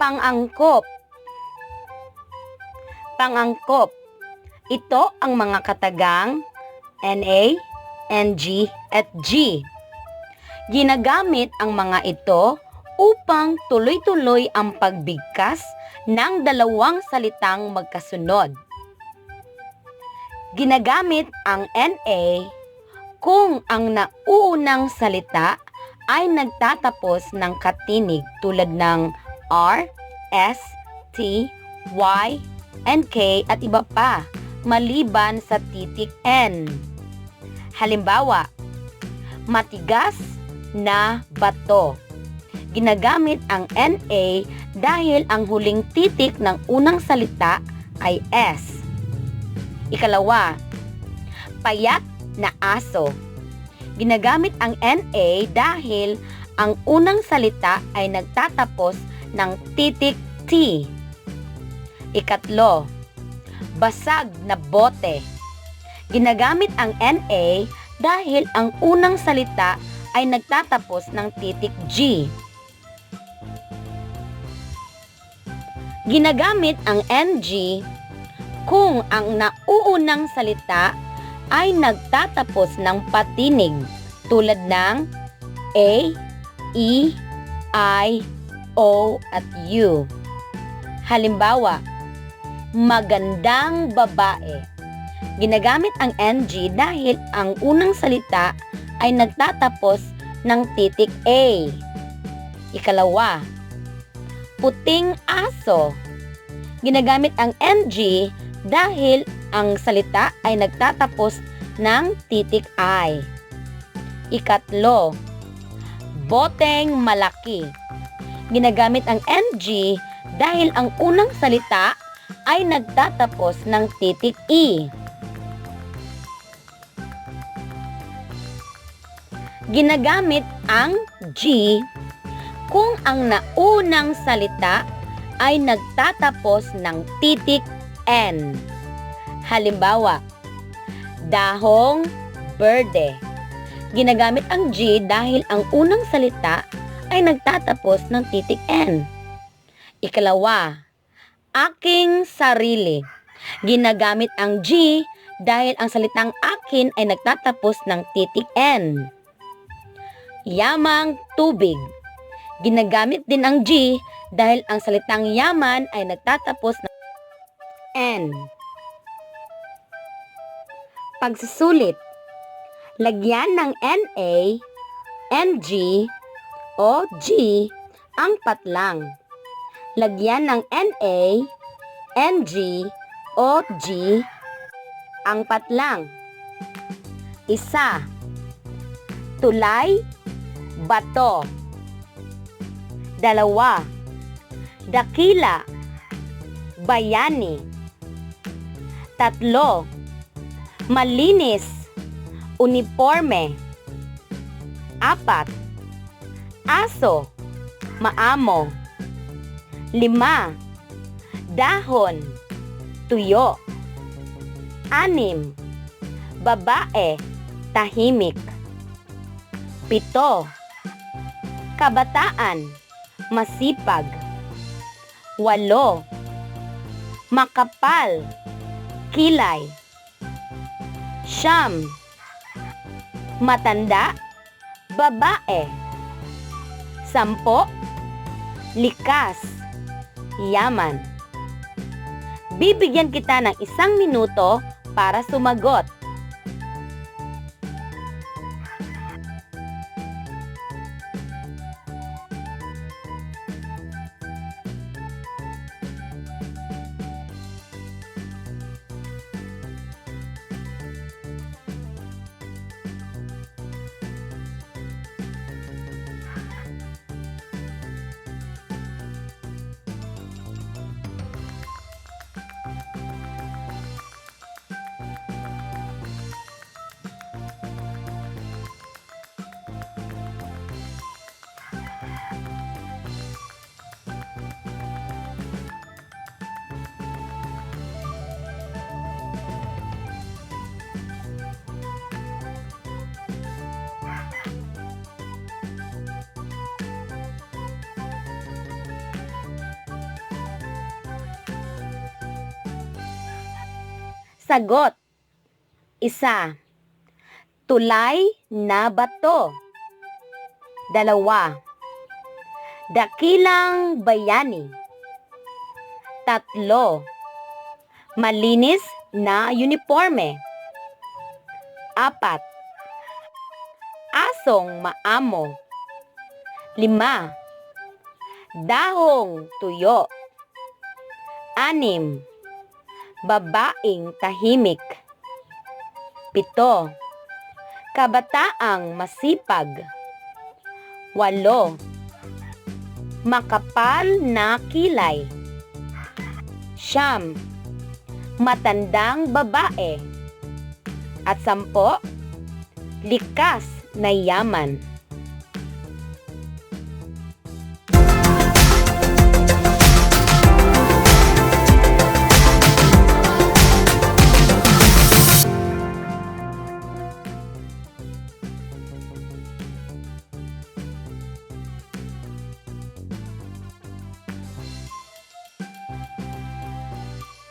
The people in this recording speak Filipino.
Pangangkop. Pangangkop. Ito ang mga katagang NA, NG, at G. Ginagamit ang mga ito upang tuloy-tuloy ang pagbigkas ng dalawang salitang magkasunod. Ginagamit ang NA kung ang nauunang salita ay nagtatapos ng katinig tulad ng R, S, T, Y, and K at iba pa maliban sa titik N. Halimbawa, matigas na bato. Ginagamit ang NA dahil ang huling titik ng unang salita ay S. Ikalawa, payat na aso. Ginagamit ang NA dahil ang unang salita ay nagtatapos ng titik T. Ikatlo, basag na bote. Ginagamit ang NA dahil ang unang salita ay nagtatapos ng titik G. Ginagamit ang NG kung ang nauunang salita ay nagtatapos ng patinig tulad ng A, E, I, O at U. Halimbawa, magandang babae. Ginagamit ang NG dahil ang unang salita ay nagtatapos ng titik A. Ikalawa, puting aso. Ginagamit ang NG dahil ang salita ay nagtatapos ng titik I. Ikatlo, boteng malaki. Ginagamit ang NG dahil ang unang salita ay nagtatapos ng titik E. Ginagamit ang G kung ang naunang salita ay nagtatapos ng titik N. Halimbawa, dahong berde. Ginagamit ang G dahil ang unang salita ay nagtatapos ng titik N. Ikalawa, aking sarili. Ginagamit ang G dahil ang salitang akin ay nagtatapos ng titik N. Yamang tubig. Ginagamit din ang G dahil ang salitang yaman ay nagtatapos ng N. Pagsusulit. Lagyan ng NA, NG, o G ang patlang. Lagyan ng NA, NG, o G ang patlang. Isa. Tulay, bato. Dalawa. Dakila, bayani. Tatlo. Malinis, uniforme. Apat. Aso, maamo. Lima. Dahon, tuyo. Anim. Babae, tahimik. Pito. Kabataan, masipag. Walo. Makapal, kilay. Siyam. Matanda, babae. Sampo, likas, yaman. Bibigyan kita ng isang minuto para sumagot. Sagot. Isa. Tulay na bato. Dalawa. Dakilang bayani. Tatlo. Malinis na uniforme. Apat. Asong maamo. Lima. Dahong tuyo. Anim. Babaing tahimik. Pito. Kabataang masipag. Walo. Makapal na kilay. Siyam. Matandang babae. At sampo. Likas na yaman.